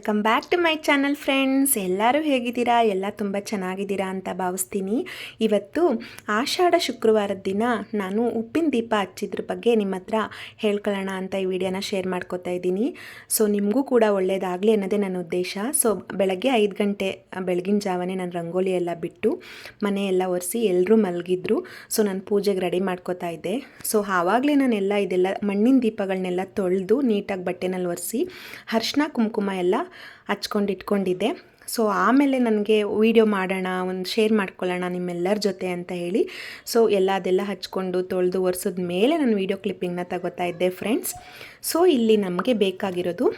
Welcome back to my channel friends ಎಲ್ಲರೂ ಹೇಗಿದ್ದೀರಾ? ಎಲ್ಲ ತುಂಬ ಚೆನ್ನಾಗಿದ್ದೀರಾ ಅಂತ ಭಾವಿಸ್ತೀನಿ. ಇವತ್ತು ಆಷಾಢ ಶುಕ್ರವಾರದ ದಿನ ನಾನು ಉಪ್ಪಿನ ದೀಪ ಹಚ್ಚಿದ್ರ ಬಗ್ಗೆ ನಿಮ್ಮ ಹತ್ರ ಹೇಳ್ಕೊಳ್ಳೋಣ ಅಂತ ಈ ವಿಡಿಯೋನ ಶೇರ್ ಮಾಡ್ಕೋತಾ ಇದ್ದೀನಿ. ಸೊ ನಿಮಗೂ ಕೂಡ ಒಳ್ಳೆಯದಾಗಲಿ ಅನ್ನೋದೇ ನನ್ನ ಉದ್ದೇಶ. ಸೊ ಬೆಳಗ್ಗೆ ಐದು ಗಂಟೆ, ಬೆಳಗಿನ ಜಾವನೇ ನಾನು ರಂಗೋಲಿ ಎಲ್ಲ ಬಿಟ್ಟು ಮನೆ ಎಲ್ಲ ಒರೆಸಿ ಎಲ್ಲರೂ ಮಲಗಿದ್ರು. ಸೊ ನಾನು ಪೂಜೆಗೆ ರೆಡಿ ಮಾಡ್ಕೋತಾ ಇದ್ದೆ. ಸೊ ಆವಾಗಲೇ ನಾನೆಲ್ಲ ಇದೆಲ್ಲ ಮಣ್ಣಿನ ದೀಪಗಳನ್ನೆಲ್ಲ ತೊಳೆದು ನೀಟಾಗಿ ಬಟ್ಟೆನಲ್ಲಿ ಒರೆಸಿ ಅರ್ಶಿನ ಕುಂಕುಮ ಎಲ್ಲ ಹಚ್ಕೊಂಡು ಇಟ್ಕೊಂಡಿದ್ದೆ ಸೊ ಆಮೇಲೆ ನನಗೆ ವೀಡಿಯೋ ಮಾಡೋಣ, ಒಂದು ಶೇರ್ ಮಾಡ್ಕೊಳ್ಳೋಣ ನಿಮ್ಮೆಲ್ಲರ ಜೊತೆ ಅಂತ ಹೇಳಿ. ಸೊ ಎಲ್ಲ ಅದೆಲ್ಲ ಹಚ್ಕೊಂಡು ತೊಳೆದು ಒರೆಸಿದ ಮೇಲೆ ನಾನು ವೀಡಿಯೋ ಕ್ಲಿಪ್ಪಿಂಗ್ನ ತಗೋತಾ ಇದ್ದೆ ಫ್ರೆಂಡ್ಸ್ ಸೊ ಇಲ್ಲಿ ನಮಗೆ ಬೇಕಾಗಿರೋದು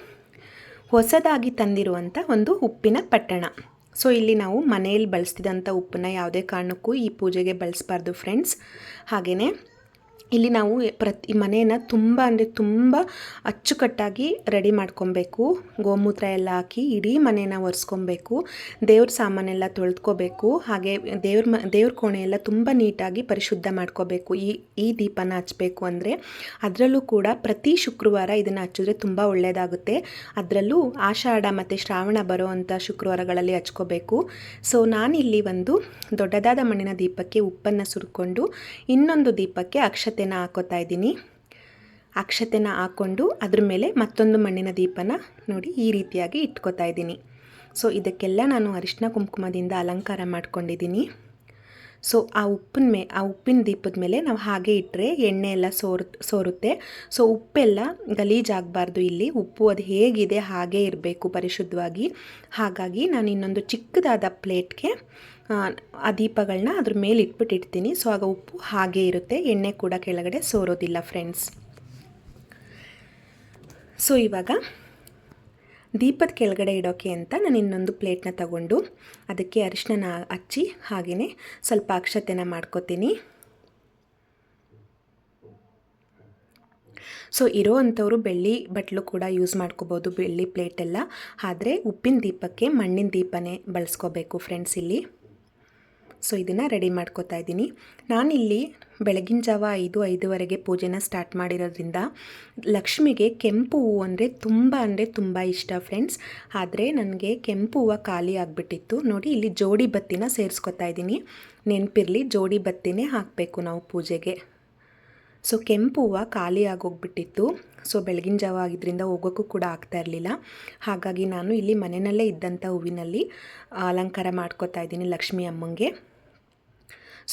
ಹೊಸದಾಗಿ ತಂದಿರುವಂಥ ಒಂದು ಉಪ್ಪಿನ ಪಟ್ಟಣ. ಸೊ ಇಲ್ಲಿ ನಾವು ಮನೆಯಲ್ಲಿ ಬಳಸ್ತಿದ್ದಂಥ ಉಪ್ಪನ್ನ ಯಾವುದೇ ಕಾರಣಕ್ಕೂ ಈ ಪೂಜೆಗೆ ಬಳಸಬಾರ್ದು ಫ್ರೆಂಡ್ಸ್ ಹಾಗೆಯೇ ಇಲ್ಲಿ ನಾವು ಪ್ರತಿ ಮನೆಯನ್ನು ತುಂಬ ಅಂದರೆ ತುಂಬ ಅಚ್ಚುಕಟ್ಟಾಗಿ ರೆಡಿ ಮಾಡ್ಕೊಬೇಕು. ಗೋಮೂತ್ರ ಎಲ್ಲ ಹಾಕಿ ಇಡೀ ಮನೇನ ಒರೆಸ್ಕೊಬೇಕು. ದೇವ್ರ ಸಾಮಾನೆಲ್ಲ ತೊಳೆದ್ಕೋಬೇಕು. ಹಾಗೆ ದೇವ್ರ ಮ, ದೇವ್ರ ಕೋಣೆ ಎಲ್ಲ ತುಂಬ ನೀಟಾಗಿ ಪರಿಶುದ್ಧ ಮಾಡ್ಕೋಬೇಕು. ಈ ಈ ದೀಪನ ಹಚ್ಚಬೇಕು ಅಂದರೆ ಅದರಲ್ಲೂ ಕೂಡ ಪ್ರತಿ ಶುಕ್ರವಾರ ಇದನ್ನು ಹಚ್ಚಿದ್ರೆ ತುಂಬ ಒಳ್ಳೆಯದಾಗುತ್ತೆ ಅದರಲ್ಲೂ ಆಷಾಢ ಮತ್ತು ಶ್ರಾವಣ ಬರೋ ಅಂಥ ಶುಕ್ರವಾರಗಳಲ್ಲಿ ಹಚ್ಕೋಬೇಕು. ಸೊ ನಾನಿಲ್ಲಿ ಒಂದು ದೊಡ್ಡದಾದ ಮಣ್ಣಿನ ದೀಪಕ್ಕೆ ಉಪ್ಪನ್ನು ಸುರ್ಕೊಂಡು ಇನ್ನೊಂದು ದೀಪಕ್ಕೆ ಅಕ್ಷತೆನ ಹಾಕೋತಾ ಇದ್ದೀನಿ. ಅಕ್ಷತೆನ ಹಾಕ್ಕೊಂಡು ಅದ್ರ ಮೇಲೆ ಮತ್ತೊಂದು ಮಣ್ಣಿನ ದೀಪನ ನೋಡಿ ಈ ರೀತಿಯಾಗಿ ಇಟ್ಕೋತಾ ಇದ್ದೀನಿ. ಸೊ ಇದಕ್ಕೆಲ್ಲ ನಾನು ಅರಿಶಿನ ಕುಂಕುಮದಿಂದ ಅಲಂಕಾರ ಮಾಡ್ಕೊಂಡಿದ್ದೀನಿ. ಸೊ ಆ ಉಪ್ಪಿನ ಮೇ, ಆ ಉಪ್ಪಿನ ದೀಪದ ಮೇಲೆ ನಾವು ಹಾಗೆ ಇಟ್ಟರೆ ಎಣ್ಣೆ ಎಲ್ಲ ಸೋರು, ಸೋರುತ್ತೆ. ಸೊ ಉಪ್ಪೆಲ್ಲ ಗಲೀಜಾಗಬಾರ್ದು ಇಲ್ಲಿ. ಉಪ್ಪು ಅದು ಹೇಗಿದೆ ಹಾಗೇ ಇರಬೇಕು ಪರಿಶುದ್ಧವಾಗಿ. ಹಾಗಾಗಿ ನಾನು ಇನ್ನೊಂದು ಚಿಕ್ಕದಾದ ಪ್ಲೇಟ್ಗೆ ಆ ದೀಪಗಳನ್ನ ಅದ್ರ ಮೇಲೆ ಇಟ್ಬಿಟ್ಟಿರ್ತೀನಿ ಸೊ ಆಗ ಉಪ್ಪು ಹಾಗೇ ಇರುತ್ತೆ. ಎಣ್ಣೆ ಕೂಡ ಕೆಳಗಡೆ ಸೋರೋದಿಲ್ಲ ಫ್ರೆಂಡ್ಸ್ ಸೊ ಇವಾಗ ದೀಪದ ಕೆಳಗಡೆ ಇಡೋಕ್ಕೆ ಅಂತ ನಾನು ಇನ್ನೊಂದು ಪ್ಲೇಟ್ನ ತಗೊಂಡು ಅದಕ್ಕೆ ಅರಿಶಿನ ಹಚ್ಚಿ ಹಾಗೆಯೇ ಸ್ವಲ್ಪ ಅಕ್ಷತೆನ ಮಾಡ್ಕೋತೀನಿ. ಸೊ ಇರೋ ಅಂಥವರು ಬೆಳ್ಳಿ ಬಟ್ಲು ಕೂಡ ಯೂಸ್ ಮಾಡ್ಕೋಬೋದು, ಬೆಳ್ಳಿ ಪ್ಲೇಟೆಲ್ಲ. ಆದರೆ ಉಪ್ಪಿನ ದೀಪಕ್ಕೆ ಮಣ್ಣಿನ ದೀಪನೇ ಬಳಸ್ಕೋಬೇಕು ಫ್ರೆಂಡ್ಸ್ ಇಲ್ಲಿ. ಸೊ ಇದನ್ನು ರೆಡಿ ಮಾಡ್ಕೋತಾ ಇದ್ದೀನಿ. ನಾನಿಲ್ಲಿ ಬೆಳಗಿನ ಜಾವ ಐದು, ಐದುವರೆಗೆ ಪೂಜೆನ ಸ್ಟಾರ್ಟ್ ಮಾಡಿರೋದ್ರಿಂದ ಲಕ್ಷ್ಮಿಗೆ ಕೆಂಪು ಹೂವು ಅಂದರೆ ತುಂಬ ಅಂದರೆ ತುಂಬ ಇಷ್ಟ ಫ್ರೆಂಡ್ಸ್ ಆದರೆ ನನಗೆ ಕೆಂಪು ಹೂವು ಖಾಲಿ ಆಗಿಬಿಟ್ಟಿತ್ತು. ನೋಡಿ ಇಲ್ಲಿ ಜೋಡಿ ಬತ್ತಿನ ಸೇರಿಸ್ಕೊತಾ ಇದ್ದೀನಿ. ನೆನಪಿರಲಿ ಜೋಡಿ ಬತ್ತಿನೇ ಹಾಕಬೇಕು ನಾವು ಪೂಜೆಗೆ. ಸೊ ಕೆಂಪು ಹೂವು ಖಾಲಿ ಆಗೋಗ್ಬಿಟ್ಟಿತ್ತು. ಸೊ ಬೆಳಗಿನ ಜಾವ ಆಗಿದ್ದರಿಂದ ಹೋಗೋಕ್ಕೂ ಕೂಡ ಆಗ್ತಾ ಇರಲಿಲ್ಲ. ಹಾಗಾಗಿ ನಾನು ಇಲ್ಲಿ ಮನೆಯಲ್ಲೇ ಇದ್ದಂಥ ಹೂವಿನಲ್ಲಿ ಅಲಂಕಾರ ಮಾಡ್ಕೋತಾ ಇದ್ದೀನಿ ಲಕ್ಷ್ಮಿ ಅಮ್ಮಂಗೆ.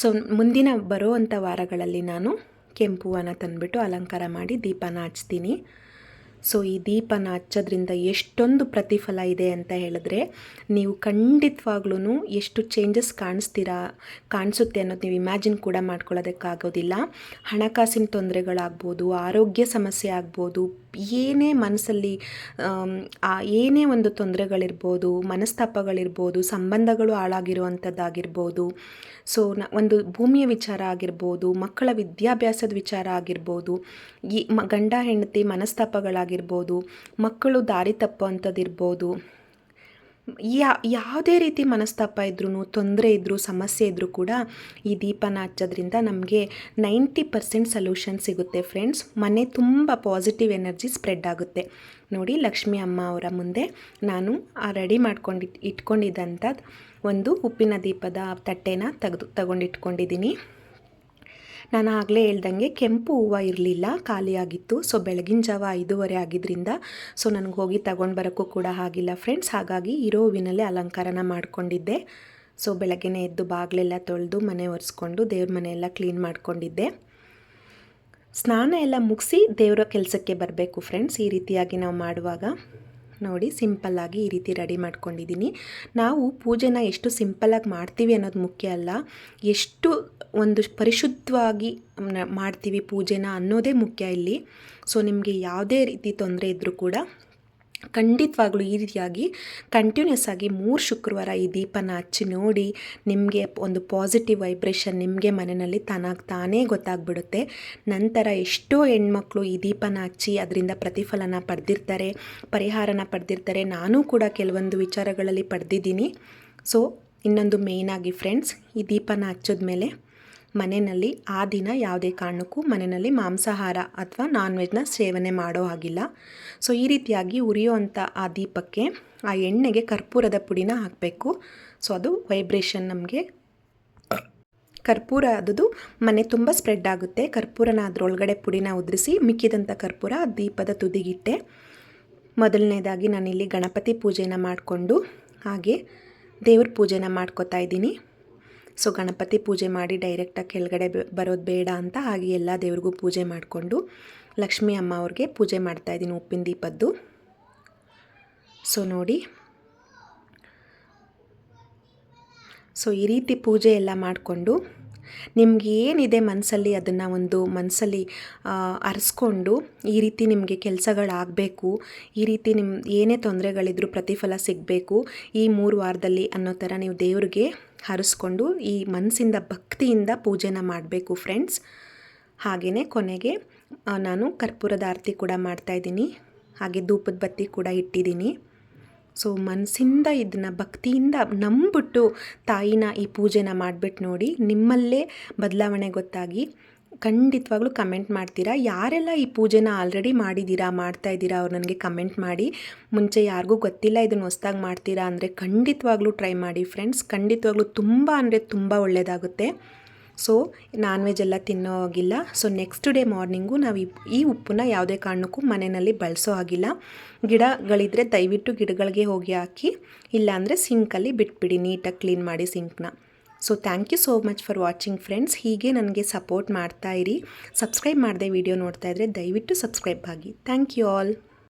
ಸೊ ಮುಂದಿನ ಬರುವಂಥ ವಾರಗಳಲ್ಲಿ ನಾನು ಕೆಂಪು ಹೂವನ್ನ ತಂದುಬಿಟ್ಟು ಅಲಂಕಾರ ಮಾಡಿ ದೀಪನ ಹಚ್ತೀನಿ. ಸೊ ಈ ದೀಪನ ಹಚ್ಚೋದ್ರಿಂದ ಎಷ್ಟೊಂದು ಪ್ರತಿಫಲ ಇದೆ ಅಂತ ಹೇಳಿದ್ರೆ, ನೀವು ಖಂಡಿತವಾಗ್ಲೂ ಎಷ್ಟು ಚೇಂಜಸ್ ಕಾಣಿಸ್ತೀರಾ, ಕಾಣಿಸುತ್ತೆ ಅನ್ನೋದು ನೀವು ಇಮ್ಯಾಜಿನ್ ಕೂಡ ಮಾಡ್ಕೊಳ್ಳೋದಕ್ಕಾಗೋದಿಲ್ಲ. ಹಣಕಾಸಿನ ತೊಂದರೆಗಳಾಗ್ಬೋದು, ಆರೋಗ್ಯ ಸಮಸ್ಯೆ ಆಗ್ಬೋದು, ಏನೇ ಮನಸ್ಸಲ್ಲಿ ಏನೇ ಒಂದು ತೊಂದರೆಗಳಿರ್ಬೋದು, ಮನಸ್ತಾಪಗಳಿರ್ಬೋದು, ಸಂಬಂಧಗಳು ಹಾಳಾಗಿರುವಂಥದ್ದಾಗಿರ್ಬೋದು, ಸೊ ನ, ಒಂದು ಭೂಮಿಯ ವಿಚಾರ ಆಗಿರ್ಬೋದು, ಮಕ್ಕಳ ವಿದ್ಯಾಭ್ಯಾಸದ ವಿಚಾರ ಆಗಿರ್ಬೋದು, ಈ ಮ, ಗಂಡ, ಹೆಂಡತಿ ಮನಸ್ತಾಪಗಳಾಗಿರ್ಬೋದು ಮಕ್ಕಳು ದಾರಿ ತಪ್ಪುವಂಥದ್ದಿರ್ಬೋದು ಯಾ, ಯಾವುದೇ ರೀತಿ ಮನಸ್ತಾಪ ಇದ್ರೂ ತೊಂದರೆ ಇದ್ದರೂ ಸಮಸ್ಯೆ ಇದ್ದರೂ ಕೂಡ ಈ ದೀಪನ ಹಚ್ಚೋದ್ರಿಂದ ನಮಗೆ ನೈಂಟಿ ಪರ್ಸೆಂಟ್ ಸೊಲ್ಯೂಷನ್ ಸಿಗುತ್ತೆ ಫ್ರೆಂಡ್ಸ್. ಮನೆ ತುಂಬ ಪಾಸಿಟಿವ್ ಎನರ್ಜಿ ಸ್ಪ್ರೆಡ್ ಆಗುತ್ತೆ. ನೋಡಿ ಲಕ್ಷ್ಮಿ ಅಮ್ಮ ಅವರ ಮುಂದೆ ನಾನು ಆ ರೆಡಿ ಮಾಡ್ಕೊಂಡು ಇಟ್ಕೊಂಡಿದ್ದಂಥದ್ದು ಒಂದು ಉಪ್ಪಿನ ದೀಪದ ತಟ್ಟೆನ ತೆಗೆದು, ತಗೊಂಡಿಟ್ಕೊಂಡಿದ್ದೀನಿ. ನಾನು ಆಗಲೇ ಹೇಳ್ದಂಗೆ ಕೆಂಪು ಹೂವು ಇರಲಿಲ್ಲ, ಖಾಲಿಯಾಗಿತ್ತು. ಸೊ ಬೆಳಗಿನ ಜಾವ ಐದೂವರೆ ಆಗಿದ್ದರಿಂದ ಸೊ ನನಗೆ ಹೋಗಿ ತಗೊಂಡು ಬರೋಕ್ಕೂ ಕೂಡ ಆಗಿಲ್ಲ ಫ್ರೆಂಡ್ಸ್ ಹಾಗಾಗಿ ಇರೋ ಹೂವಿನಲ್ಲೇ ಅಲಂಕಾರನ ಮಾಡಿಕೊಂಡಿದ್ದೆ. ಸೊ ಬೆಳಗ್ಗೆನೇ ಎದ್ದು ಬಾಗಿಲೆಲ್ಲ ತೊಳೆದು ಮನೆ ಒರೆಸ್ಕೊಂಡು ದೇವ್ರ ಮನೆಯೆಲ್ಲ ಕ್ಲೀನ್ ಮಾಡಿಕೊಂಡಿದ್ದೆ. ಸ್ನಾನ ಎಲ್ಲ ಮುಗಿಸಿ ದೇವರ ಕೆಲಸಕ್ಕೆ ಬರಬೇಕು ಫ್ರೆಂಡ್ಸ್ ಈ ರೀತಿಯಾಗಿ ನಾವು ಮಾಡುವಾಗ. ನೋಡಿ ಸಿಂಪಲ್ಲಾಗಿ ಈ ರೀತಿ ರೆಡಿ ಮಾಡ್ಕೊಂಡಿದ್ದೀನಿ. ನಾವು ಪೂಜೆನ ಎಷ್ಟು ಸಿಂಪಲ್ಲಾಗಿ ಮಾಡ್ತೀವಿ ಅನ್ನೋದು ಮುಖ್ಯ ಅಲ್ಲ. ಎಷ್ಟು ಒಂದು ಪರಿಶುದ್ಧವಾಗಿ ಮಾಡ್ತೀವಿ ಪೂಜೆನ ಅನ್ನೋದೇ ಮುಖ್ಯ ಇಲ್ಲಿ. ಸೊ, ನಿಮಗೆ ಯಾವುದೇ ರೀತಿ ತೊಂದರೆ ಇದ್ದರೂ ಕೂಡ ಖಂಡಿತವಾಗ್ಲೂ ಈ ರೀತಿಯಾಗಿ ಕಂಟಿನ್ಯೂಸ್ ಆಗಿ ಮೂರು ಶುಕ್ರವಾರ ಈ ದೀಪನ ಹಚ್ಚಿ ನೋಡಿ ನಿಮಗೆ ಒಂದು ಪಾಸಿಟಿವ್ ವೈಬ್ರೇಷನ್ ನಿಮಗೆ ಮನೆಯಲ್ಲಿ ತಾನಾಗಿ ತಾನೇ ಗೊತ್ತಾಗ್ಬಿಡುತ್ತೆ. ನಂತರ ಎಷ್ಟೋ ಹೆಣ್ಮಕ್ಳು ಈ ದೀಪನ ಹಚ್ಚಿ ಅದರಿಂದ ಪ್ರತಿಫಲನ ಪಡೆದಿರ್ತಾರೆ, ಪರಿಹಾರನ ಪಡೆದಿರ್ತಾರೆ. ನಾನು ಕೂಡ ಕೆಲವೊಂದು ವಿಚಾರಗಳಲ್ಲಿ ಪಡೆದಿದ್ದೀನಿ. ಸೊ ಇನ್ನೊಂದು ಮೇಯ್ನಾಗಿ ಫ್ರೆಂಡ್ಸ್ ಈ ದೀಪನ ಹಚ್ಚೋದ್ಮೇಲೆ ಮನೆಯಲ್ಲಿ ಆ ದಿನ ಯಾವುದೇ ಕಾರಣಕ್ಕೂ ಮನೆಯಲ್ಲಿ ಮಾಂಸಾಹಾರ ಅಥವಾ ನಾನ್ ವೆಜ್ನ ಸೇವನೆ ಮಾಡೋ ಹಾಗಿಲ್ಲ. ಸೊ ಈ ರೀತಿಯಾಗಿ ಉರಿಯುವಂಥ ಆ ದೀಪಕ್ಕೆ ಆ ಎಣ್ಣೆಗೆ ಕರ್ಪೂರದ ಪುಡಿನ ಹಾಕಬೇಕು. ಸೊ ಅದು ವೈಬ್ರೇಷನ್ ನಮಗೆ. ಕರ್ಪೂರ ಅದು ಮನೆ ತುಂಬ ಸ್ಪ್ರೆಡ್ ಆಗುತ್ತೆ. ಕರ್ಪೂರನ ಅದರೊಳಗಡೆ ಪುಡಿನ ಉದುರಿಸಿ ಮಿಕ್ಕಿದಂಥ ಕರ್ಪೂರ ದೀಪದ ತುದಿಗಿಟ್ಟೆ. ಮೊದಲನೇದಾಗಿ ನಾನಿಲ್ಲಿ ಗಣಪತಿ ಪೂಜೆನ ಮಾಡಿಕೊಂಡು ಹಾಗೆ ದೇವ್ರ ಪೂಜೆನ ಮಾಡ್ಕೋತಾ ಇದ್ದೀನಿ. ಸೊ ಗಣಪತಿ ಪೂಜೆ ಮಾಡಿ ಡೈರೆಕ್ಟಾಗಿ ಕೆಳಗಡೆ ಬರೋದು ಬೇಡ ಅಂತ ಹಾಗೆ ಎಲ್ಲ ದೇವ್ರಿಗೂ ಪೂಜೆ ಮಾಡಿಕೊಂಡು ಲಕ್ಷ್ಮೀ ಅಮ್ಮ ಅವ್ರಿಗೆ ಪೂಜೆ ಮಾಡ್ತಾಯಿದ್ದೀನಿ ಉಪ್ಪಿನ ದೀಪದ್ದು. ಸೊ ನೋಡಿ. ಸೊ ಈ ರೀತಿ ಪೂಜೆ ಎಲ್ಲ ಮಾಡಿಕೊಂಡು ನಿಮ್ಗೆ ಏನಿದೆ ಮನಸ್ಸಲ್ಲಿ ಅದನ್ನು ಒಂದು ಮನಸ್ಸಲ್ಲಿ ಅರಿಸ್ಕೊಂಡು ಈ ರೀತಿ ನಿಮಗೆ ಕೆಲಸಗಳಾಗಬೇಕು, ಈ ರೀತಿ ನಿಮ್ಮ ಏನೇ ತೊಂದರೆಗಳಿದ್ರೂ ಪ್ರತಿಫಲ ಸಿಗಬೇಕು ಈ ಮೂರು ವಾರದಲ್ಲಿ ಅನ್ನೋ ಥರ ನೀವು ದೇವ್ರಿಗೆ ಹರಿಸ್ಕೊಂಡು ಈ ಮನಸ್ಸಿಂದ, ಭಕ್ತಿಯಿಂದ ಪೂಜೆನ ಮಾಡಬೇಕು ಫ್ರೆಂಡ್ಸ್ ಹಾಗೆಯೇ ಕೊನೆಗೆ ನಾನು ಕರ್ಪೂರದ ಆರತಿ ಕೂಡ ಮಾಡ್ತಾಯಿದ್ದೀನಿ ಹಾಗೆ ಧೂಪದ ಬತ್ತಿ ಕೂಡ ಇಟ್ಟಿದ್ದೀನಿ. ಸೊ ಮನಸ್ಸಿಂದ ಇದನ್ನು, ಭಕ್ತಿಯಿಂದ ನಂಬಿಬಿಟ್ಟು ತಾಯಿನ ಈ ಪೂಜೆನ ಮಾಡಿಬಿಟ್ಟು ನೋಡಿ, ನಿಮ್ಮಲ್ಲೇ ಬದಲಾವಣೆ ಗೊತ್ತಾಗಿ ಖಂಡಿತವಾಗ್ಲೂ ಕಮೆಂಟ್ ಮಾಡ್ತೀರಾ? ಯಾರೆಲ್ಲ ಈ ಪೂಜೆನ ಆಲ್ರೆಡಿ ಮಾಡಿದ್ದೀರಾ ಮಾಡ್ತಾ ಇದ್ದೀರಾ ಅವ್ರು ನನಗೆ ಕಮೆಂಟ್ ಮಾಡಿ. ಮುಂಚೆ ಯಾರಿಗೂ ಗೊತ್ತಿಲ್ಲ ಇದನ್ನು ಹೊಸ್ದಾಗಿ ಮಾಡ್ತೀರಾ ಅಂದರೆ ಖಂಡಿತವಾಗ್ಲೂ ಟ್ರೈ ಮಾಡಿ ಫ್ರೆಂಡ್ಸ್ ಖಂಡಿತವಾಗ್ಲೂ ತುಂಬ ಅಂದರೆ ತುಂಬ ಒಳ್ಳೆಯದಾಗುತ್ತೆ ಸೊ ನಾನ್ ವೆಜ್ ಎಲ್ಲ ತಿನ್ನೋ ಹಾಗಿಲ್ಲ. ಸೊ ನೆಕ್ಸ್ಟ್ ಡೇ ಮಾರ್ನಿಂಗು ನಾವು ಈ ಉಪ್ಪನ್ನ ಯಾವುದೇ ಕಾರಣಕ್ಕೂ ಮನೆಯಲ್ಲಿ ಬಳಸೋ ಹಾಗಿಲ್ಲ. ಗಿಡಗಳಿದ್ರೆ ದಯವಿಟ್ಟು ಗಿಡಗಳಿಗೆ ಹೋಗಿ ಹಾಕಿ, ಇಲ್ಲಾಂದರೆ ಸಿಂಕಲ್ಲಿ ಬಿಟ್ಬಿಡಿ ನೀಟಾಗಿ ಕ್ಲೀನ್ ಮಾಡಿ ಸಿಂಕ್ನ so thank you so much for watching friends ಹೀಗೆ ನನಗೆ ಸಪೋರ್ಟ್ ಮಾಡ್ತಾ ಇರಿ. ಸಬ್ಸ್ಕ್ರೈಬ್ ಮಾಡದೆ ವಿಡಿಯೋ ನೋಡ್ತಾ ಇದ್ದರೆ ದಯವಿಟ್ಟು ಸಬ್ಸ್ಕ್ರೈಬ್ ಆಗಿ. Thank you all